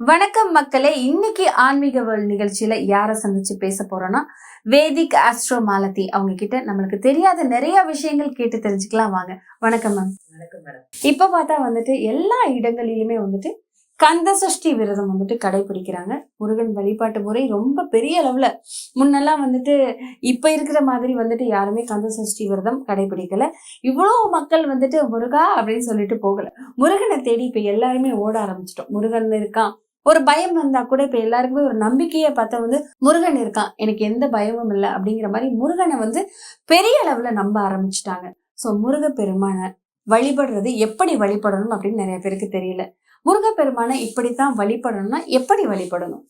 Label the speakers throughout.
Speaker 1: வணக்கம் மக்களே இன்னைக்கு ஆன்மீக வேர்ல்ட் நிகழ்ச்சியில யாரை சந்திச்சு பேச போறோம்னா வேதிக் ஆஸ்ட்ரோ மாலதி அவங்க கிட்ட நம்மளுக்கு தெரியாத நிறைய விஷயங்கள் கேட்டு தெரிஞ்சுக்கலாம் வாங்க. வணக்கம் மேம்
Speaker 2: வணக்கம் மேடம்
Speaker 1: இப்ப பார்த்தா வந்துட்டு எல்லா இடங்களிலுமே வந்துட்டு கந்த சஷ்டி விரதம் வந்துட்டு கடைபிடிக்கிறாங்க. முருகன் வழிபாட்டு முறை ரொம்ப பெரிய அளவுல. முன்னெல்லாம் வந்துட்டு இப்ப இருக்கிற மாதிரி வந்துட்டு யாருமே கந்த சஷ்டி விரதம் கடைபிடிக்கல. இவ்வளவு மக்கள் வந்துட்டு முருகா அப்படின்னு சொல்லிட்டு போகல. முருகனை தேடி இப்ப எல்லாருமே ஓட ஆரம்பிச்சிட்டோம். முருகன் இருக்கான் ஒரு பயம் வந்தா கூட இப்ப எல்லாருக்குமே ஒரு நம்பிக்கையை பார்த்தா வந்து முருகன் இருக்கான். எனக்கு எந்த பயமும் இல்லை அப்படிங்கிற மாதிரி முருகனை வந்து பெரிய அளவுல நம்ப ஆரம்பிச்சிட்டாங்க. ஸோ முருக பெருமானை வழிபடுறது எப்படி வழிபடணும் அப்படின்னு நிறைய பேருக்கு தெரியல. முருகப்பெருமானை இப்படித்தான் வழிபடணும்னா எப்படி வழிபடணும்?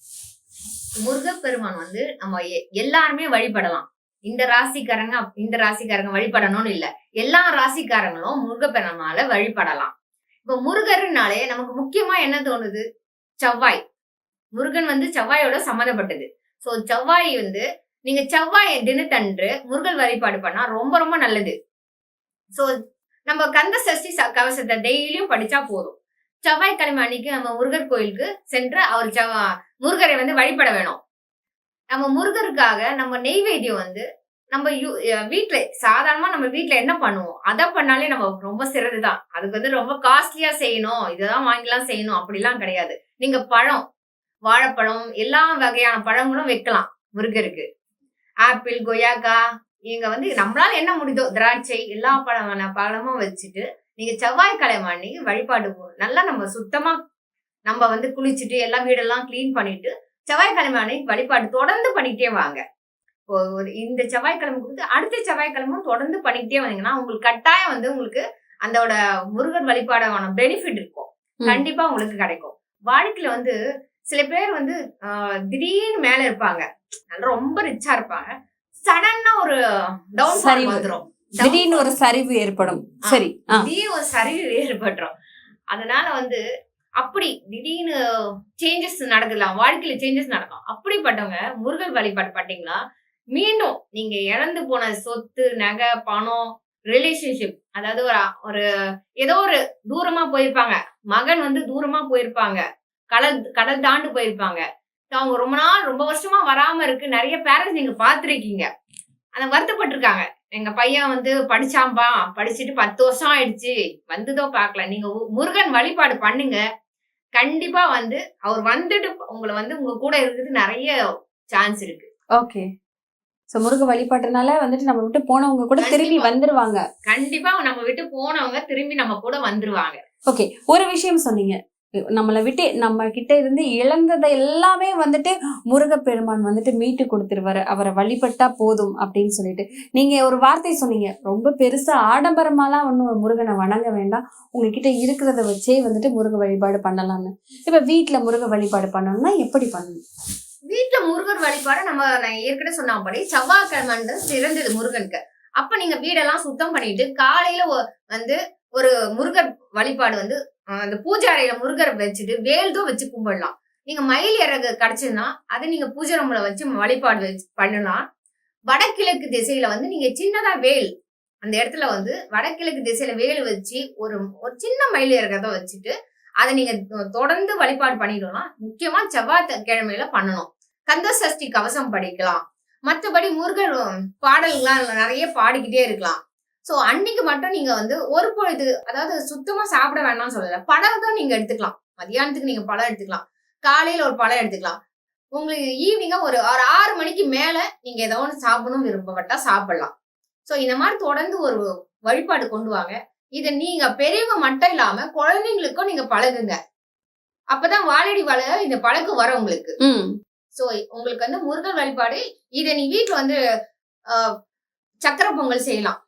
Speaker 2: முருகப்பெருமான் வந்து நம்ம எ- எல்லாருமே வழிபடலாம். இந்த ராசிக்காரங்க இந்த ராசிக்காரங்க வழிபடணும்னு இல்ல. எல்லா ராசிக்காரங்களும் முருகப்பெருமானால வழிபடலாம். இப்ப முருகர்னாலே நமக்கு முக்கியமா என்ன தோணுது? செவ்வாய். முருகன் வந்து செவ்வாயோட சம்மந்தப்பட்டது. ஸோ செவ்வாய் வந்து நீங்க செவ்வாய் தினத்தன்று முருகன் வழிபாடு பண்ணா ரொம்ப ரொம்ப நல்லது. ஸோ நம்ம கந்த சஷ்டி ச- கவசத்தை டெய்லியும் படிச்சா போதும். செவ்வாய்க்கிழமை அன்னைக்கு நம்ம முருகர் கோயிலுக்கு சென்று அவர் செவ்வா முருகரை வந்து வழிபட வேணும். நம்ம முருகருக்காக நம்ம நெய்வேத்தியம் வந்து நம்ம யூ- வீட்டில் சாதாரணமாக நம்ம வீட்டில் என்ன பண்ணுவோம்? அதை பண்ணாலே நம்ம ரொம்ப சிறதுதான் அதுக்கு வந்து ரொம்ப காஸ்ட்லியாக செய்யணும். இதெல்லாம் வாங்கிலாம் செய்யணும். அப்படிலாம் கிடையாது. நீங்கள் பழம் வாழைப்பழம் எல்லா வகையான பழங்களும் வைக்கலாம் முருகருக்கு. ஆப்பிள் கொய்யாக்கா இங்கே வந்து நம்மளால என்ன முடியுதோ திராட்சை எல்லா பழமான பழமும் வச்சுட்டு நீங்கள் செவ்வாய்க்கிழமை அன்னைக்கு வழிபாடு நல்லா நம்ம சுத்தமாக நம்ம வந்து குளிச்சுட்டு எல்லா வீடெல்லாம் க்ளீன் பண்ணிட்டு செவ்வாய்க்கிழமை அன்னைக்கு வழிபாடு தொடர்ந்து பண்ணிக்கிட்டே வாங்க. ஒரு இந்த செவ்வாய்க்கிழமை கொடுத்து அடுத்த செவ்வாய்க்கிழமும் தொடர்ந்து பண்ணிக்கிட்டே வந்தீங்கன்னா உங்களுக்கு கட்டாயம் வந்து உங்களுக்கு அதோட முருகர் வழிபாடான பெனிஃபிட் இருக்கும். கண்டிப்பா உங்களுக்கு கிடைக்கும். வாழ்க்கையில வந்து சில பேர் வந்து திடீர்னு மேல இருப்பாங்க. ரொம்ப ரிச்சா இருப்பாங்க. சடனா ஒரு டவுன்
Speaker 1: சரிவு.
Speaker 2: வந்துரும்.
Speaker 1: திடீர்னு ஒரு சரிவு ஏற்படும். சரி.
Speaker 2: திடீர்னு ஒரு சரிவு ஏற்பட்டுரும். அதனால வந்து அப்படி திடீர்னு சேஞ்சஸ் நடக்கலாம் வாழ்க்கையில சேஞ்சஸ் நடக்கும். அப்படிப்பட்டவங்க முருகன் வழிபாடு பண்ணீங்களா மீண்டும் நீங்க இழந்து போன சொத்து நகை பணம் ரிலேஷன்ஷிப் அதாவது ஒரு ஒரு ஏதோ ஒரு தூரமா போயிருப்பாங்க. மகன் வந்து தூரமா போயிருப்பாங்க. கடல் கடல் தாண்டு போயிருப்பாங்க. அவங்க ரொம்ப நாள் ரொம்ப வருஷமா வராம இருக்கு. நிறைய பேரண்ட்ஸ் நீங்க பாத்திருக்கீங்க அதை வருத்தப்பட்டிருக்காங்க. எங்க பையன் வந்து படிச்சாம்பா படிச்சுட்டு பத்து வருஷம் ஆயிடுச்சு. வந்துதோ பார்க்கல. நீங்க முருகன் வழிபாடு பண்ணுங்க. கண்டிப்பா வந்து அவர் வந்துட்டு உங்களை வந்து உங்க கூட இருக்கிறது நிறைய சான்ஸ் இருக்கு.
Speaker 1: ஓகே சோ முருக வழிபாட்டுனால வந்துட்டு நம்ம விட்டு போனவங்க கூட திரும்பி. வந்துருவாங்க.
Speaker 2: கண்டிப்பா நம்ம விட்டு போனவங்க திரும்பி நம்ம கூட வந்துருவாங்க.
Speaker 1: ஓகே ஒரு விஷயம் சொன்னீங்க. நம்மளை விட்டு நம்ம கிட்ட இருந்து இழந்ததை எல்லாமே வந்துட்டு முருகப்பெருமான் வந்துட்டு மீட்டு கொடுத்துருவாரு. அவரை வழிபட்டா போதும் அப்படின்னு சொல்லிட்டு. நீங்க ஒரு வார்த்தை சொன்னீங்க. ரொம்ப பெருசா ஆடம்பரமாலாம் ஒன்றும் முருகனை வணங்க வேண்டாம். உங்ககிட்ட இருக்கிறத வச்சே வந்துட்டு முருக வழிபாடு பண்ணலாம்னு. இப்ப வீட்ல முருக வழிபாடு பண்ணணும்னா எப்படி பண்ணணும்?
Speaker 2: வீட்டுல முருகர் வழிபாடு நம்ம நான் ஏற்கனவே சொன்னபடி செவ்வாய்க்கிழமை சிறந்தது முருகனுக்கு. அப்ப நீங்க வீடெல்லாம் சுத்தம் பண்ணிட்டு காலையில வந்து ஒரு முருகர் வழிபாடு வந்து அந்த பூஜை அறையில முருகரை வச்சுட்டு வேல்தும் வச்சு கும்பிடலாம். நீங்க மயில் இறகு கிடைச்சதுன்னா அதை நீங்க பூஜை ரூம்ல வச்சு வழிபாடு வச்சு பண்ணலாம். வடகிழக்கு திசையில வந்து நீங்க சின்னதா வேல் அந்த இடத்துல வந்து வடகிழக்கு திசையில வேல் வச்சு ஒரு ஒரு சின்ன மயில் இறகத்தை வச்சுட்டு அதை நீங்க தொடர்ந்து வழிபாடு பண்ணிடலாம். முக்கியமா செவ்வாய் கிழமையில பண்ணணும். கந்த சஷ்டி கவசம் படிக்கலாம். மற்றபடி முருகன் பாடல்கள்லாம் நிறைய பாடிக்கிட்டே இருக்கலாம். சோ அன்னைக்கு மட்டும் நீங்க வந்து ஒரு பொழுது அதாவது சுத்தமா சாப்பிட வேண்டாம்னு சொல்லல. பழம் தான் நீங்க எடுத்துக்கலாம். மதியானத்துக்கு நீங்க பழம் எடுத்துக்கலாம். காலையில ஒரு பழம் எடுத்துக்கலாம். உங்களுக்கு ஈவினிங்கா ஒரு ஒரு ஆறு மணிக்கு மேல நீங்க ஏதோ ஒன்று சாப்பிடணும் விருப்பப்பட்டா சாப்பிடலாம். சோ இந்த மாதிரி தொடர்ந்து ஒரு வழிபாடு கொண்டு வாங்க. இதை நீங்க பெரியவங்க மட்டும் இல்லாம குழந்தைங்களுக்கும் நீங்க பழகுங்க. அப்பதான் வாழடி வாழ இந்த பழக்கம் வரும் உங்களுக்கு. சோ உங்களுக்கு வந்து முருகன் வழிபாடு இதை நீ வீட்டுல வந்து சக்கரை பொங்கல் செய்யலாம்.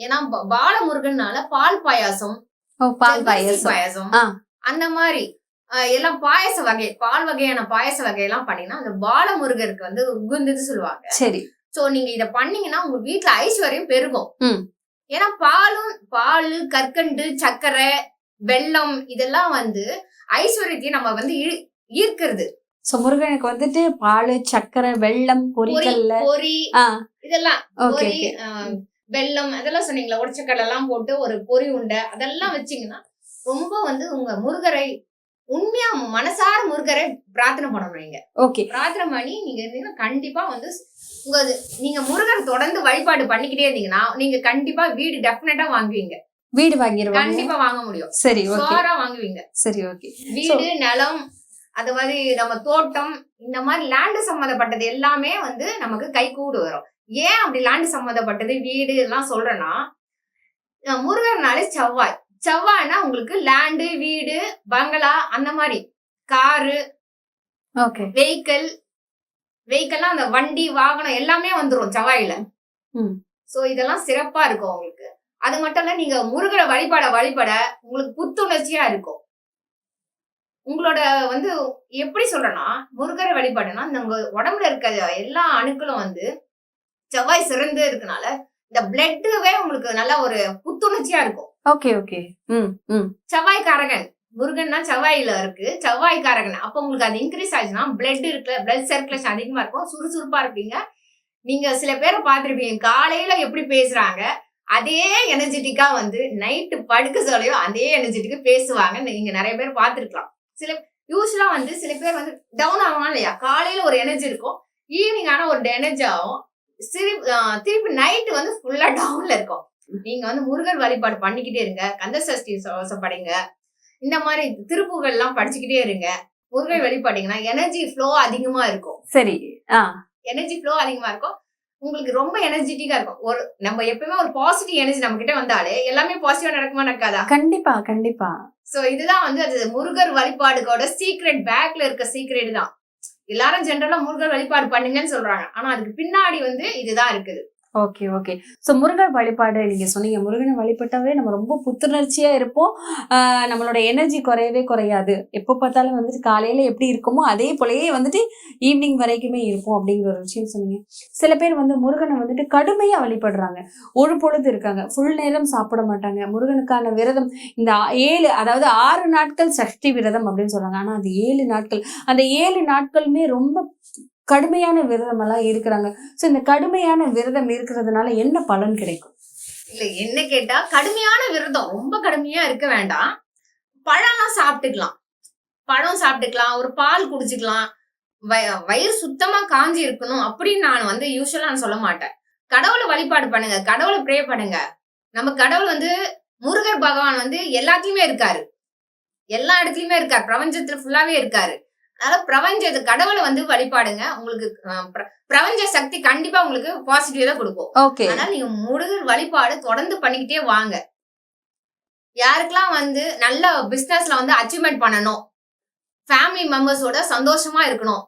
Speaker 2: ஏன்னா பால முருகன்னால பால் பாயாசம்
Speaker 1: பால் பாயசம்.
Speaker 2: பாயாசம். அந்த மாதிரி எல்லாம் பாயச வகை பால் வகையான பாயச வகையெல்லாம் பண்ணீங்கன்னா அந்த பால முருகருக்கு வந்து உகுந்தது சொல்லுவாங்க.
Speaker 1: சரி.
Speaker 2: சோ நீங்க இத பண்ணீங்கன்னா உங்க வீட்டுல ஐஸ்வர்யம் பெருகும். ஏன்னா பாலும் பால் கற்கண்டு சர்க்கரை வெல்லம் இதெல்லாம் வந்து ஐஸ்வர்யத்தையும் நம்ம வந்து ஈர்க்கிறது.
Speaker 1: சோ முருகனுக்கு வந்துட்டு பால் சக்கரை
Speaker 2: பொரி
Speaker 1: பொரிக்கல்ல
Speaker 2: பொரி இதெல்லாம்
Speaker 1: ஓகே
Speaker 2: வெல்லம் அதெல்லாம் சொன்னீங்களா? உடச்சக்கடலை எல்லாம் போட்டு ஒரு பொரி உண்டை. அதெல்லாம் வச்சீங்கன்னா ரொம்ப வந்து உங்க முருகரை உண்மையா மனசார முருகரை பிரார்த்தனை பண்ணணும் நீங்க.
Speaker 1: ஓகே
Speaker 2: பிரார்த்தனை பண்ணி நீங்க இருந்தீங்கன்னா கண்டிப்பா வந்து உங்க நீங்க முருகர் தொடர்ந்து வழிபாடு பண்ணிக்கிட்டே இருந்தீங்கன்னா நீங்க கண்டிப்பா வீடு டெஃபினட்டா வாங்குவீங்க.
Speaker 1: வீடு வாங்கிடுவாங்க
Speaker 2: கண்டிப்பா வாங்க முடியும்.
Speaker 1: சரி ஓகே
Speaker 2: சோரா வாங்குவீங்க.
Speaker 1: சரி ஓகே
Speaker 2: வீடு நிலம் அது மாதிரி நம்ம தோட்டம் இந்த மாதிரி லேண்டு சம்மந்தப்பட்டது எல்லாமே வந்து நமக்கு கை கூடு வரும். ஏன் அப்படி லேண்டு சம்மந்தப்பட்டது வீடு எல்லாம் சொல்றேன்னா முருகர்னாலே செவ்வாய். செவ்வாய்னா உங்களுக்கு லேண்டு வீடு பங்களா அந்த மாதிரி. காரு
Speaker 1: ஓகே
Speaker 2: வெஹிக்கிள் வெஹிக்கிள்லாம் அந்த வண்டி வாகனம் எல்லாமே வந்துரும் செவ்வாயில. சோ இதெல்லாம் சிறப்பா இருக்கும் உங்களுக்கு. அது மட்டும் இல்ல நீங்க முருகரை வழிபட வழிபட உங்களுக்கு புத்துணர்ச்சியா இருக்கும். உங்களோட வந்து எப்படி சொல்றேன்னா முருகரை வழிபாடுனா உங்க உடம்புல இருக்க எல்லா அணுக்களும் வந்து செவ்வாய் சிறந்து இருக்கனால இந்த பிளட்டுவே உங்களுக்கு நல்ல ஒரு புத்துணர்ச்சியா இருக்கும்.
Speaker 1: Okay okay. ம் ம்.
Speaker 2: செவ்வாய்க்காரகன். முருகன்னா செவ்வாயில இருக்கு. செவ்வாய்க்காரகன். அப்ப உங்களுக்கு அது இன்க்ரீஸ் ஆச்சுன்னா பிளட் இருக்குல்ல பிளட் சர்க்குலேஷன் அதிகமா இருக்கும். சுறுசுறுப்பா இருப்பீங்க. நீங்க சில பேரை பார்த்திருப்பீங்க. காலையில எப்படி பேசுறாங்க அதே எனர்ஜெட்டிக்கா வந்து நைட்டு படுக்க சொல்லையோ அதே எனர்ஜெட்டிக்கா பேசுவாங்க நீங்க நிறைய பேர் பார்த்திருக்கலாம். சில யூஸ்வலா வந்து சில பேர் வந்து டவுன் ஆகலாம் இல்லையா? காலையில ஒரு எனர்ஜி இருக்கும். ஈவினிங் ஆனா ஒரு எனர்ஜி ஆகும். ஆஹ் திருப்பி நைட்டு வந்து ஃபுல்லா டவுன்ல இருக்கும். நீங்க வந்து முருகர் வழிபாடு பண்ணிக்கிட்டே இருங்க. கந்த சஷ்டி சவசம் படிங்க இந்த மாதிரி திருப்புகள் எல்லாம் படிச்சுக்கிட்டே இருங்க. முருகர் வழிபாட்டீங்கன்னா எனர்ஜி ஃப்ளோ அதிகமா இருக்கும்.
Speaker 1: சரி
Speaker 2: எனர்ஜி ஃப்ளோ அதிகமா இருக்கும். உங்களுக்கு ரொம்ப எனர்ஜெட்டிக்கா இருக்கும். ஒரு நம்ம எப்பவுமே ஒரு பாசிட்டிவ் எனர்ஜி நம்ம கிட்ட வந்தாலே எல்லாமே பாசிட்டிவா நடக்குமா நடக்காதா?
Speaker 1: கண்டிப்பா கண்டிப்பா.
Speaker 2: சோ இதுதான் வந்து அது முருகர் வழிபாடுகளோட சீக்ரெட் பேக்ல இருக்க சீக்ரெட் தான். எல்லாரும் ஜென்ரலா முருகர் வழிபாடு பண்ணுங்கன்னு சொல்றாங்க. ஆனா அதுக்கு பின்னாடி வந்து இதுதான் இருக்குது.
Speaker 1: ஓகே ஓகே ஸோ முருகன் வழிபாடு நீங்க சொன்னீங்க. முருகனை வழிபட்டாவே நம்ம ரொம்ப புத்துணர்ச்சியா இருப்போம். நம்மளோட எனர்ஜி குறையவே குறையாது. எப்போ பார்த்தாலும் வந்துட்டு காலையில எப்படி இருக்குமோ அதே போலயே வந்துட்டு ஈவினிங் வரைக்குமே இருப்போம் அப்படிங்கிற ஒரு விஷயம் சொன்னீங்க. சில பேர் வந்து முருகனை வந்துட்டு கடுமையா வழிபடுறாங்க. ஒரு பொழுது இருக்காங்க. ஃபுல் நேரம் சாப்பிட மாட்டாங்க. முருகனுக்கான விரதம் இந்த ஏழு அதாவது ஆறு நாட்கள் சஷ்டி விரதம் அப்படின்னு சொல்றாங்க. ஆனா அது ஏழு நாட்கள் அந்த ஏழு நாட்களுமே ரொம்ப கடுமையான விரதம் எல்லாம் இருக்கிறாங்க. ஸோ இந்த கடுமையான விரதம் இருக்கிறதுனால என்ன பலன் கிடைக்கும்?
Speaker 2: இல்ல என்ன கேட்டா கடுமையான விரதம் ரொம்ப கடுமையா இருக்க வேண்டாம். பழம்லாம் சாப்பிட்டுக்கலாம். பழம் சாப்பிட்டுக்கலாம். ஒரு பால் குடிச்சுக்கலாம். வய- வயிறு சுத்தமா காஞ்சி இருக்கணும் அப்படின்னு நான் வந்து யூஸ்வலா நான் சொல்ல மாட்டேன். கடவுளை வழிபாடு பண்ணுங்க. கடவுளை ப்ரே பண்ணுங்க. நம்ம கடவுள் வந்து முருகர் பகவான் வந்து எல்லாத்துலயுமே இருக்காரு. எல்லா இடத்துலயுமே இருக்காரு. பிரபஞ்சத்துல ஃபுல்லாவே இருக்காரு. அதனால பிரபஞ்ச கடவுளை வந்து வழிபாடுங்க. உங்களுக்கு பிரபஞ்ச சக்தி கண்டிப்பா உங்களுக்கு பாசிட்டிவ் தான் கொடுக்கும்.
Speaker 1: ஓகே.
Speaker 2: அதனால நீங்க முருகர் வழிபாடு தொடர்ந்து பண்ணிக்கிட்டே வாங்க. யாருக்கெல்லாம் வந்து நல்ல பிசினஸ்ல வந்து அச்சீவ்மெண்ட் பண்ணணும் ஃபேமிலி மெம்பர்ஸோட சந்தோஷமா இருக்கணும்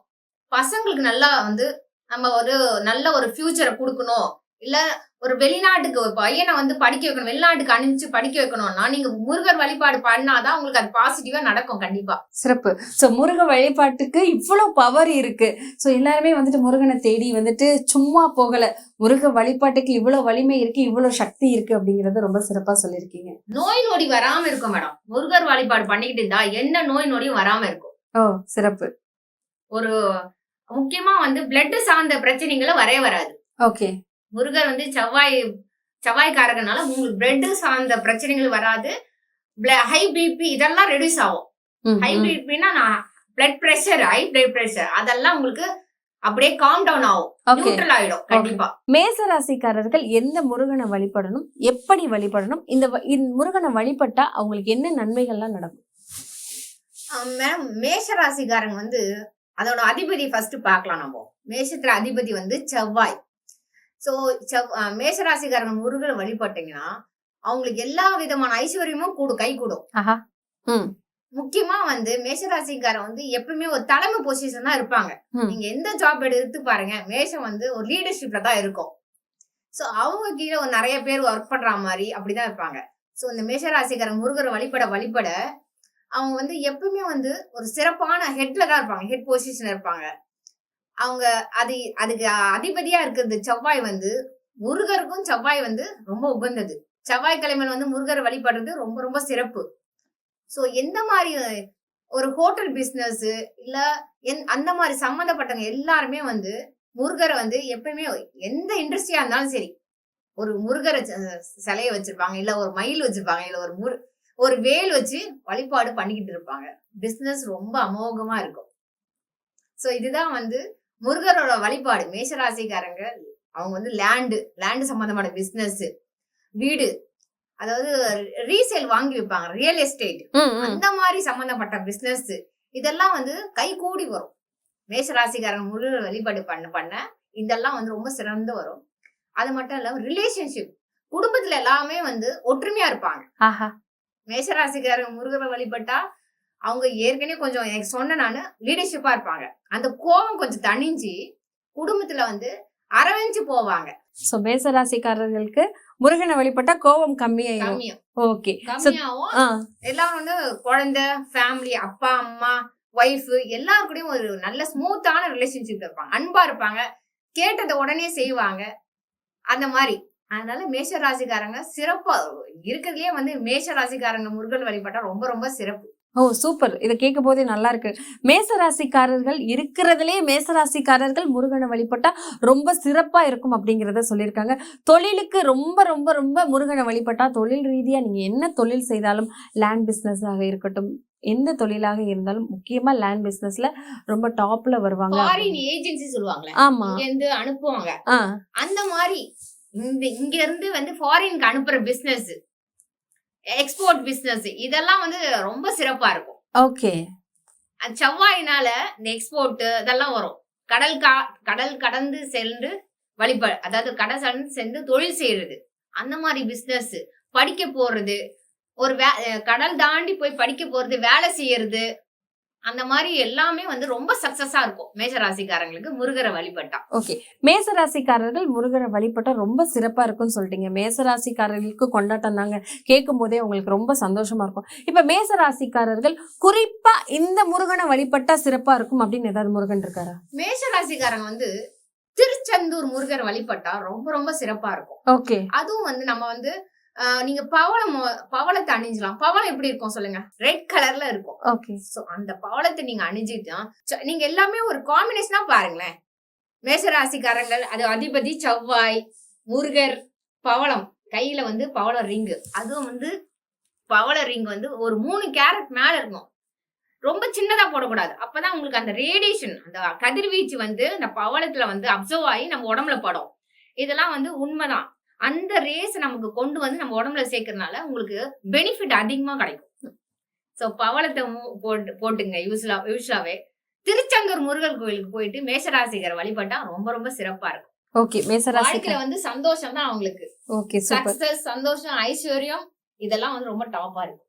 Speaker 2: பசங்களுக்கு நல்லா வந்து நம்ம ஒரு நல்ல ஒரு ஃபியூச்சரை கொடுக்கணும் இல்ல ஒரு வெளிநாட்டுக்கு ஒரு பையனை வந்து படிக்க வைக்கணும் வெளிநாட்டுக்கு அனுப்பிச்சு படிக்க வைக்கணும்னா நீங்க முருகர் வழிபாடு பண்ணாதான் உங்களுக்கு அது பாசிட்டிவா நடக்கும் கண்டிப்பா.
Speaker 1: சிறப்பு. ஸோ முருக வழிபாட்டுக்கு இவ்வளோ பவர் இருக்கு. ஸோ எல்லாருமே வந்துட்டு முருகனை தேடி வந்துட்டு சும்மா போகல. முருக வழிபாட்டுக்கு இவ்வளோ வலிமை இருக்கு இவ்வளோ சக்தி இருக்கு அப்படிங்கறத ரொம்ப சிறப்பா சொல்லியிருக்கீங்க.
Speaker 2: நோய் நொடி வராம இருக்கும் மேடம். முருகர் வழிபாடு பண்ணிக்கிட்டு இருந்தா என்ன நோய் நொடியும் வராம இருக்கும்.
Speaker 1: ஓ சிறப்பு.
Speaker 2: ஒரு முக்கியமா வந்து பிளட் சார்ந்த பிரச்சனைகளை வரவே வராது.
Speaker 1: ஓகே.
Speaker 2: முருகர் வந்து செவ்வாய் செவ்வாய்க்காரகனால உங்களுக்கு பிளட் சார்ந்த பிரச்சனைகள் வராது. ஹை பிபி இதெல்லாம் ரெடியூஸ் ஆகும். ஹை. பிபினா நான் blood pressure high blood pressure அதெல்லாம் உங்களுக்கு அப்படியே காம் டவுன் ஆகும். நியூட்ரல் ஆயிடும் கண்டிப்பா.
Speaker 1: மேச ராசிக்காரர்கள் எந்த முருகனை வழிபடணும் எப்படி வழிபடணும் இந்த முருகனை வழிபட்டா அவங்களுக்கு என்ன நன்மைகள்லாம் நடக்கும்?
Speaker 2: மேம் மேஷ ராசிக்காரங்க வந்து அதோட அதிபதி ஃபர்ஸ்ட் பார்க்கலாம் நம்ம. மேஷத்துல அதிபதி வந்து செவ்வாய். சோ செவ் அஹ் மேஷ ராசிக்காரங்க முருகரை வழிபட்டீங்கன்னா அவங்களுக்கு எல்லா விதமான ஐஸ்வர்யமும் கூடும் கை கூடும். முக்கியமா வந்து மேஷராசிக்காரன் வந்து எப்பவுமே ஒரு தலைமை பொசிஷன் தான் இருப்பாங்க. நீங்க எந்த ஜாப் எடுத்து பாருங்க மேஷம் வந்து ஒரு லீடர்ஷிப்ல தான் இருக்கும். சோ அவங்க கீழே ஒரு நிறைய பேர் ஒர்க் பண்ற மாதிரி அப்படிதான் இருப்பாங்க. சோ இந்த மேஷராசிக்காரன் முருகரை வழிபட வழிபட அவங்க வந்து எப்பவுமே வந்து ஒரு சிறப்பான ஹெட்ல தான் இருப்பாங்க ஹெட் பொசிஷன் இருப்பாங்க. அவங்க அது அதுக்கு அதிபதியா இருக்கிறது செவ்வாய் வந்து முருகருக்கும் செவ்வாய் வந்து ரொம்ப உகந்தது. செவ்வாய்க்கிழமை வந்து முருகரை வழிபடுறது ரொம்ப ரொம்ப சிறப்பு. சோ எந்த மாதிரி ஒரு ஹோட்டல் பிஸ்னஸ் இல்ல எந்- அந்த மாதிரி சம்மந்தப்பட்டவங்க எல்லாருமே வந்து முருகரை வந்து எப்பயுமே எந்த இண்டஸ்ட்ரியா இருந்தாலும் சரி ஒரு முருகரை ச- சிலையை வச்சிருப்பாங்க இல்ல ஒரு மயில் வச்சிருப்பாங்க இல்ல ஒரு முரு ஒரு வேல் வச்சு வழிபாடு பண்ணிக்கிட்டு இருப்பாங்க. பிஸ்னஸ் ரொம்ப அமோகமா இருக்கும். சோ இதுதான் வந்து முருகரோட வழிபாடு மேஷராசிக்காரங்க அவங்க வந்து லேண்டு லேண்டு சம்பந்தமான பிசினஸ் வீடு அதாவது ரீசேல் வாங்கி வைப்பாங்க ரியல் எஸ்டேட். அந்த மாதிரி சம்பந்தப்பட்ட பிசினஸ் இதெல்லாம் வந்து கை கூடி வரும். மேஷராசிக்காரங்க முருகர் வழிபாடு பண்ண பண்ண இதெல்லாம் வந்து ரொம்ப சிறந்து வரும். அது மட்டும் இல்லாம ரிலேஷன்ஷிப் குடும்பத்துல எல்லாமே வந்து ஒற்றுமையா இருப்பாங்க. மேஷராசிக்காரங்க முருகரை வழிபட்டா அவங்க ஏற்கனவே கொஞ்சம் எனக்கு சொன்ன நானு லீடர்ஷிப்பா இருப்பாங்க. அந்த கோபம் கொஞ்சம் தணிஞ்சு குடும்பத்துல வந்து அரவணைச்சு போவாங்க.
Speaker 1: சோ மேசராசிக்காரர்களுக்கு முருகனை வழிபட்டா கோபம் கம்மியாயிரும். ஓகே
Speaker 2: கம்மியாவும்
Speaker 1: ஆ.
Speaker 2: எல்லாரும் வந்து குழந்தை ஃபேமிலி அப்பா அம்மா ஒய்ஃப் எல்லாரு கூடயும் ஒரு நல்ல ஸ்மூத்தான ரிலேஷன்ஷிப் இருப்பாங்க. அன்பா இருப்பாங்க. கேட்டதை உடனே செய்வாங்க. அந்த மாதிரி. அதனால மேஷ ராசிக்காரங்க சிறப்பா இருக்கிறதுலயே வந்து மேஷ ராசிக்காரங்க முருகன் வழிபட்டா ரொம்ப ரொம்ப சிறப்பு.
Speaker 1: Oh super. இதை கேட்கும் போதே நல்லா இருக்கு. மேசராசிக்காரர்கள் இருக்கிறதுலே மேசராசிக்காரர்கள் முருகனை வழிபட்டா ரொம்ப சிறப்பா இருக்கும் அப்படிங்கிறத சொல்லியிருக்காங்க. தொழிலுக்கு ரொம்ப ரொம்ப ரொம்ப முருகனை வழிபட்டா தொழில் ரீதியா நீங்க என்ன தொழில் செய்தாலும் லேண்ட் பிசினஸ் ஆக இருக்கட்டும் எந்த தொழிலாக இருந்தாலும் முக்கியமா லேண்ட் பிசினஸ்ல ரொம்ப டாப்ல வருவாங்க
Speaker 2: ஃபாரின் ஏஜென்சி சொல்லுவாங்கல்ல
Speaker 1: ஆமா.
Speaker 2: இங்க இருந்து அனுப்புவாங்க அந்த மாதிரி இங்க இருந்து வந்து ஃபாரினுக்கு அனுப்புற பிசினஸ் எக்ஸ்போர்ட் பிசினஸ் இதெல்லாம் வந்து ரொம்ப சிறப்பா இருக்கும்.
Speaker 1: ஓகே.
Speaker 2: செவ்வாயினால இந்த எக்ஸ்போர்ட் இதெல்லாம் வரும். கடல் கா கடல் கடந்து சென்று வழிப அதாவது கடல் கடந்து சென்று தொழில் செய்யறது அந்த மாதிரி பிசினஸ் படிக்க போறது. ஒரு வே கடல் தாண்டி போய் படிக்க போறது வேலை செய்யறது. அந்த மாதிரி எல்லாமே வந்து ரொம்ப சக்சஸா இருக்கும். மேஷராசிக்காரங்களுக்கு முருகரை வழிபட்டா.
Speaker 1: ஓகே மேசராசிக்காரர்கள் முருகரை வழிபட்டா ரொம்ப சிறப்பா இருக்கும்னு சொல்லிட்டீங்க. மேசராசிக்காரர்களுக்கு கொண்டாட்டம் தாங்க. கேட்கும் போதே உங்களுக்கு ரொம்ப சந்தோஷமா இருக்கும். இப்ப மேசராசிக்காரர்கள் குறிப்பா இந்த முருகனை வழிபட்டா சிறப்பா இருக்கும் அப்படின்னு ஏதாவது முருகன் இருக்காரா?
Speaker 2: மேஷராசிக்காரங்க வந்து திருச்செந்தூர் முருகர் வழிபட்டா ரொம்ப ரொம்ப சிறப்பா இருக்கும்.
Speaker 1: ஓகே
Speaker 2: அதுவும் வந்து நம்ம வந்து நீங்க பவளம் பவளத்தை அணிஞ்சலாம் பவளம் எப்படி இருக்கும் சொல்லுங்க? ரெட் கலர்ல இருக்கும்.
Speaker 1: ஓகே
Speaker 2: சோ அந்த பவளத்தை நீங்க அணிஞ்சிட்டா ச- நீங்க எல்லாமே ஒரு காம்பினேஷனா பாருங்களேன். மேஷராசிக்காரங்கள் அது அதிபதி செவ்வாய் முருகர் பவளம். கையில வந்து பவள ரிங்கு அதுவும் வந்து பவள ரிங் வந்து ஒரு மூணு கேரட் மேல இருக்கும். ரொம்ப சின்னதா போடக்கூடாது. அப்பதான் உங்களுக்கு அந்த ரேடியேஷன் அந்த கதிர்வீச்சு வந்து அந்த பவளத்துல வந்து அப்சர்வ் ஆகி நம்ம உடம்புல படும். இதெல்லாம் வந்து உண்மைதான். அந்த ரேஸ் நமக்கு கொண்டு வந்து நம்ம உடம்புல சேர்க்கறதுனால உங்களுக்கு பெனிஃபிட் அதிகமா கிடைக்கும். சோ பவளத்தை போட்டு போட்டுங்க யூஸ்லா யூஸ்லாவே. திருச்செந்தூர் முருகன் கோயிலுக்கு போயிட்டு மேஷராசிகரை வழிபட்டா ரொம்ப ரொம்ப சிறப்பா இருக்கும்.
Speaker 1: ஓகே மேசராசி
Speaker 2: வாழ்க்கையில வந்து சந்தோஷம் தான் அவங்களுக்கு
Speaker 1: ஓகே
Speaker 2: சக்சஸ் சந்தோஷம் ஐஸ்வர்யம் இதெல்லாம் வந்து ரொம்ப டாப்பா இருக்கும்.